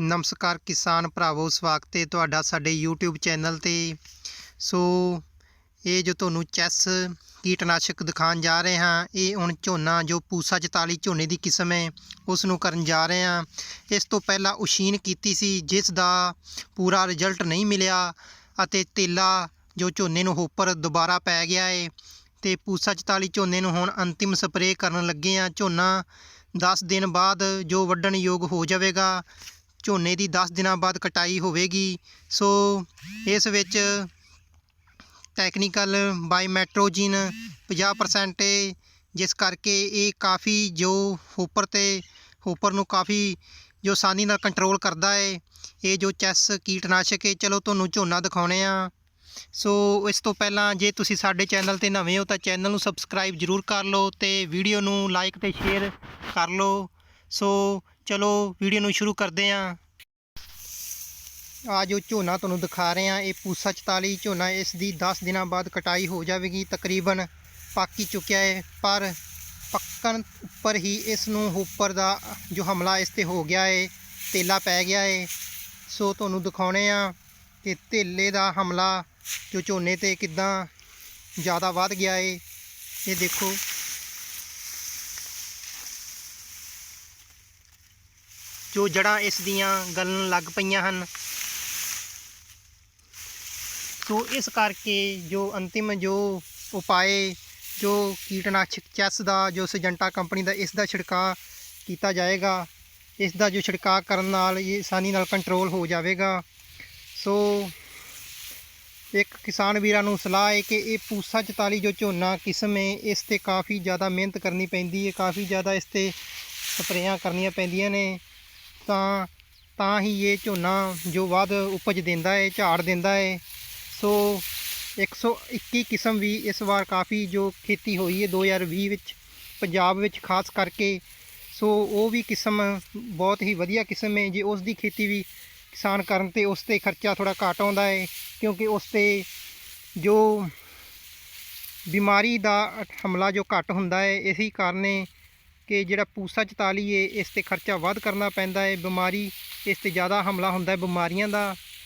ਨਮਸਕਾਰ ਕਿਸਾਨ ਭਰਾਵੋ, ਸਵਾਗਤ ਹੈ ਤੁਹਾਡਾ ਸਾਡੇ YouTube ਚੈਨਲ ਤੇ। ਸੋ, ਇਹ ਜੋ ਤੁਹਾਨੂੰ ਚੈਸ ਕੀਟਨਾਸ਼ਕ ਦਿਖਾਉਣ ਜਾ ਰਹੇ ਹਾਂ, ਇਹ ਹੁਣ ਝੋਨਾ ਜੋ ਪੂਸਾ 44 ਝੋਨੇ ਦੀ ਕਿਸਮ ਹੈ ਉਸ ਨੂੰ ਕਰਨ ਜਾ ਰਹੇ ਹਾਂ। ਇਸ ਤੋਂ ਪਹਿਲਾਂ ਉਸ਼ੀਨ ਕੀਤੀ ਸੀ, ਜਿਸ ਦਾ ਪੂਰਾ ਰਿਜ਼ਲਟ ਨਹੀਂ ਮਿਲਿਆ ਅਤੇ ਤੇਲਾ ਜੋ ਝੋਨੇ ਨੂੰ ਹੋਪਰ ਦੁਬਾਰਾ ਪੈ ਗਿਆ ਹੈ ਤੇ ਪੂਸਾ 44 ਝੋਨੇ ਨੂੰ ਹੁਣ ਅੰਤਿਮ ਸਪਰੇਅ ਕਰਨ ਲੱਗੇ ਆ ਝੋਨਾ 10 ਦਿਨ ਬਾਅਦ ਜੋ ਵੱਢਣ ਯੋਗ ਹੋ ਜਾਵੇਗਾ। ਝੋਨੇ ਦੀ 10 ਦਿਨਾਂ ਬਾਅਦ ਕਟਾਈ ਹੋਵੇਗੀ। ਸੋ ਇਸ ਵਿੱਚ ਟੈਕਨੀਕਲ ਬਾਇਮੈਟਰੋਜਿਨ 50% ਹੈ ਜਿਸ ਕਰਕੇ ਇਹ ਕਾਫੀ ਜੋ ਹੋਪਰ ਤੇ ਹੋਪਰ ਨੂੰ ਕਾਫੀ ਜੋ ਆਸਾਨੀ ਨਾਲ ਕੰਟਰੋਲ ਕਰਦਾ ਹੈ ਇਹ ਜੋ ਚੈਸ ਕੀਟਨਾਸ਼ਕ ਹੈ ਚਲੋ ਤੁਹਾਨੂੰ ਝੋਨਾ ਦਿਖਾਉਣੇ ਆ। ਸੋ ਇਸ ਤੋਂ ਪਹਿਲਾਂ ਜੇ ਤੁਸੀਂ ਸਾਡੇ ਚੈਨਲ ਤੇ ਨਵੇਂ ਹੋ ਤਾਂ ਚੈਨਲ ਨੂੰ ਸਬਸਕ੍ਰਾਈਬ ਜਰੂਰ ਕਰ ਲਓ ਤੇ ਵੀਡੀਓ ਨੂੰ ਲਾਈਕ ਤੇ ਸ਼ੇਅਰ ਕਰ ਲਓ। ਸੋ ਚਲੋ ਵੀਡੀਓ ਨੂੰ ਸ਼ੁਰੂ ਕਰਦੇ ਹਾਂ। ਆ ਜੋ ਝੋਨਾ ਤੁਹਾਨੂੰ ਦਿਖਾ ਰਹੇ ਹਾਂ, ਇਹ ਪੂਸਾ 44 ਝੋਨਾ, ਇਸ ਦੀ 10 ਦਿਨਾਂ ਬਾਅਦ ਕਟਾਈ ਹੋ ਜਾਵੇਗੀ ਤਕਰੀਬਨ, ਪੱਕ ਹੀ ਚੁੱਕਿਆ ਹੈ, ਪਰ ਪੱਕਣ ਉੱਪਰ ਹੀ ਇਸ ਨੂੰ ਉੱਪਰ ਦਾ ਜੋ ਹਮਲਾ ਇਸ ਤੇ ਹੋ ਗਿਆ ਹੈ, ਤੇਲਾ ਪੈ ਗਿਆ ਹੈ। ਸੋ ਤੁਹਾਨੂੰ ਦਿਖਾਉਣੇ ਆ ਕਿ ਤੇਲੇ ਦਾ ਹਮਲਾ ਜੋ ਝੋਨੇ ਤੇ ਕਿਦਾਂ ਜ਼ਿਆਦਾ ਵੱਧ ਗਿਆ ਹੈ, ਇਹ ਦੇਖੋ। ਜੋ ਜੜਾਂ ਇਸ ਦੀਆਂ ਗਲਣ ਲੱਗ ਪਈਆਂ ਹਨ। ਸੋ ਇਸ ਕਰਕੇ ਜੋ ਅੰਤਿਮ ਜੋ ਉਪਾਏ, ਜੋ ਕੀਟਨਾਸ਼ਕ ਚੈਸ ਦਾ, ਜੋ ਸਜੰਟਾ ਕੰਪਨੀ ਦਾ, ਇਸ ਦਾ ਛਿੜਕਾਅ ਕੀਤਾ ਜਾਏਗਾ। ਇਸ ਦਾ ਜੋ ਛਿੜਕਾਅ ਕਰਨ ਨਾਲ ਇਹ ਆਸਾਨੀ ਨਾਲ ਕੰਟਰੋਲ ਹੋ ਜਾਵੇਗਾ। ਸੋ ਇੱਕ ਕਿਸਾਨ ਵੀਰਾਂ ਨੂੰ ਸਲਾਹ ਹੈ ਕਿ ਇਹ ਪੂਸਾ 44 ਜੋ ਝੋਨਾ ਕਿਸਮ ਹੈ, ਇਸ ਤੇ ਕਾਫੀ ਜ਼ਿਆਦਾ ਮਿਹਨਤ ਕਰਨੀ ਪੈਂਦੀ ਹੈ, ਕਾਫੀ ਜ਼ਿਆਦਾ ਇਸ ਤੇ ਸਪਰੇਆਂ ਕਰਨੀਆਂ ਪੈਂਦੀਆਂ ਨੇ। ਤਾਂ ਤਾਂ ਹੀ ਇਹ ਝੋਨਾ ਜੋ ਵੱਧ ਉਪਜ ਦਿੰਦਾ ਹੈ ਝਾੜ ਦਿੰਦਾ ਹੈ ਸੋ 121 ਕਿਸਮ ਵੀ ਇਸ ਵਾਰ ਕਾਫੀ ਜੋ ਖੇਤੀ ਹੋਈ ਹੈ 2020 ਵਿੱਚ, ਪੰਜਾਬ ਵਿੱਚ ਖਾਸ ਕਰਕੇ। ਸੋ, ਉਹ ਵੀ ਕਿਸਮ ਬਹੁਤ ਹੀ ਵਧੀਆ ਕਿਸਮ ਹੈ ਜੇ ਉਸ ਦੀ ਖੇਤੀ ਵੀ ਕਿਸਾਨ ਕਰਨ ਤੇ ਉਸ ਤੇ ਖਰਚਾ ਥੋੜਾ ਘੱਟ ਆਉਂਦਾ ਹੈ ਕਿਉਂਕਿ ਉਸ ਤੇ ਜੋ ਬਿਮਾਰੀ ਦਾ ਹਮਲਾ ਜੋ ਘੱਟ ਹੁੰਦਾ ਹੈ ਇਸੇ ਕਾਰਨ ਕਿ ਜਿਹੜਾ ਪੂਸਾ 44 ਹੈ ਇਸ ਤੇ ਖਰਚਾ ਵੱਧ ਕਰਨਾ ਪੈਂਦਾ ਹੈ ਬਿਮਾਰੀ, ਇਸ ਤੇ ਜ਼ਿਆਦਾ ਹਮਲਾ ਹੁੰਦਾ ਹੈ ਬਿਮਾਰੀਆਂ ਦਾ